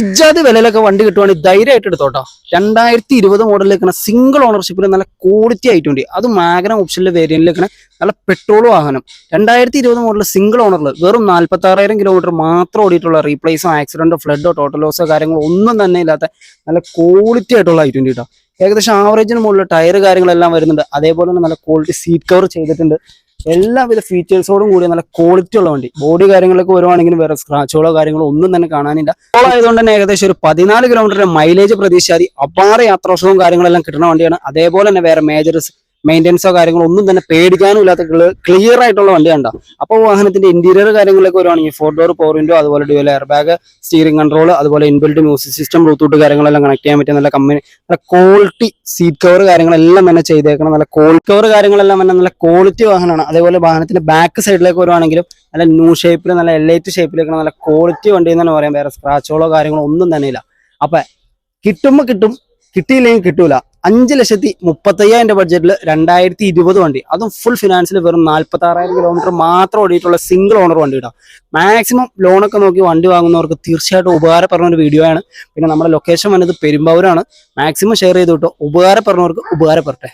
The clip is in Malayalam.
ഇജാതി വിലയിലൊക്കെ വണ്ടി കിട്ടുവാണെങ്കിൽ ധൈര്യമായിട്ട് എടുത്തോട്ടോ. രണ്ടായിരത്തി ഇരുപത് മോഡലിലേക്കണ സിംഗിൾ ഓണർഷിപ്പിൽ നല്ല ക്വാളിറ്റി ആയിട്ടുണ്ട്. അത് മാഗ്നം ഓപ്ഷനിലെ വേരിയന്റിലേക്കണ നല്ല പെട്രോൾ വാഹനം. രണ്ടായിരത്തി ഇരുപത് മോഡൽ സിംഗിൾ ഓണറിൽ വെറും നാല്പത്തി ആറായിരം കിലോമീറ്റർ മാത്രം ഓടിയിട്ടുള്ള റീപ്ലേസോ ആക്സിഡന്റോ ഫ്ലഡോ ടോട്ടൽ ലോസോ കാര്യങ്ങളോ ഒന്നും തന്നെ ഇല്ലാത്ത നല്ല ക്വാളിറ്റി ആയിട്ടുള്ള ആയിട്ടുണ്ട് കേട്ടോ ഏകദേശം ആവറേജിന് മുകളിൽ ടയർ കാര്യങ്ങളെല്ലാം വരുന്നുണ്ട്. അതേപോലെ തന്നെ നല്ല ക്വാളിറ്റി സീറ്റ് കവർ ചെയ്തിട്ടുണ്ട്. എല്ലാവിധ ഫീച്ചേഴ്സോടും കൂടി നല്ല ക്വാളിറ്റി ഉള്ള വണ്ടി. ബോഡി കാര്യങ്ങളൊക്കെ വരുവാണെങ്കിൽ വേറെ സ്ക്രാച്ചുകളോ കാര്യങ്ങളോ ഒന്നും തന്നെ കാണാനില്ല. അപ്പോൾ ആയതുകൊണ്ട് തന്നെ ഏകദേശം ഒരു പതിനാല് കിലോമീറ്ററിന്റെ മൈലേജ് പ്രതീക്ഷിച്ചാൽ അപാര യാത്രാസുഖവും കാര്യങ്ങളെല്ലാം കിട്ടുന്ന വണ്ടിയാണ്. അതേപോലെ തന്നെ വേറെ മേജർ മെയിന്റെനൻസോ കാര്യങ്ങളോ ഒന്നും തന്നെ പേടിക്കാനും ഇല്ലാത്ത ക്ലിയർ ആയിട്ടുള്ള വണ്ടി വണ്ടിയാണ് അപ്പോൾ വാഹനത്തിന്റെ ഇന്റീരിയർ കാര്യങ്ങളൊക്കെ വരുവാണെങ്കിൽ ഫോർ ഡോർ പവർ വിൻഡോ അതുപോലെ dual air bag steering control അതുപോലെ ഇൻബിൽഡ് മ്യൂസിക് സിസ്റ്റം ബ്ലൂടൂത്ത് കാര്യങ്ങളെല്ലാം കണക്ട് ചെയ്യാൻ പറ്റിയ നല്ല കമ്പനി നല്ല ക്വാളിറ്റി സീറ്റ് കവർ കാര്യങ്ങളെല്ലാം തന്നെ ചെയ്തേക്കണം. നല്ല കോൾ കവർ കാര്യങ്ങളെല്ലാം തന്നെ നല്ല ക്വാളിറ്റി വാഹനമാണ്. അതേപോലെ വാഹനത്തിന്റെ ബാക്ക് സൈഡിലേക്ക് വരുവാണെങ്കിലും നല്ല ന്യൂ ഷേപ്പിൽ നല്ല എലൈറ്റ് ഷേപ്പിലേക്ക് നല്ല ക്വാളിറ്റി വണ്ടി എന്ന് തന്നെ പറയാം വേറെ സ്ക്രാച്ചുകളോ കാര്യങ്ങളോ ഒന്നും തന്നെ ഇല്ല. അപ്പൊ കിട്ടുമ്പോൾ കിട്ടും കിട്ടിയില്ലെങ്കിൽ കിട്ടൂല. അഞ്ച് ലക്ഷത്തി മുപ്പത്തയ്യായിരം രൂപ ബഡ്ജറ്റിൽ രണ്ടായിരത്തി ഇരുപത് വണ്ടി. അതും ഫുൾ ഫിനാൻസിൽ വെറും നാല്പത്തി ആറായിരം കിലോമീറ്റർ മാത്രം ഓടിയിട്ടുള്ള സിംഗിൾ ഓണർ വണ്ടി ഇടാം മാക്സിമം ലോണൊക്കെ നോക്കി വണ്ടി വാങ്ങുന്നവർക്ക് തീർച്ചയായിട്ടും ഉപകാരപ്പെടുന്ന ഒരു വീഡിയോ ആണ്. പിന്നെ നമ്മുടെ ലൊക്കേഷൻ വന്നത് പെരുമ്പാവൂരാണ്. മാക്സിമം ഷെയർ ചെയ്ത് കിട്ടും ഉപകാരപ്പെടുന്നവർക്ക് ഉപകാരപ്പെടട്ടെ.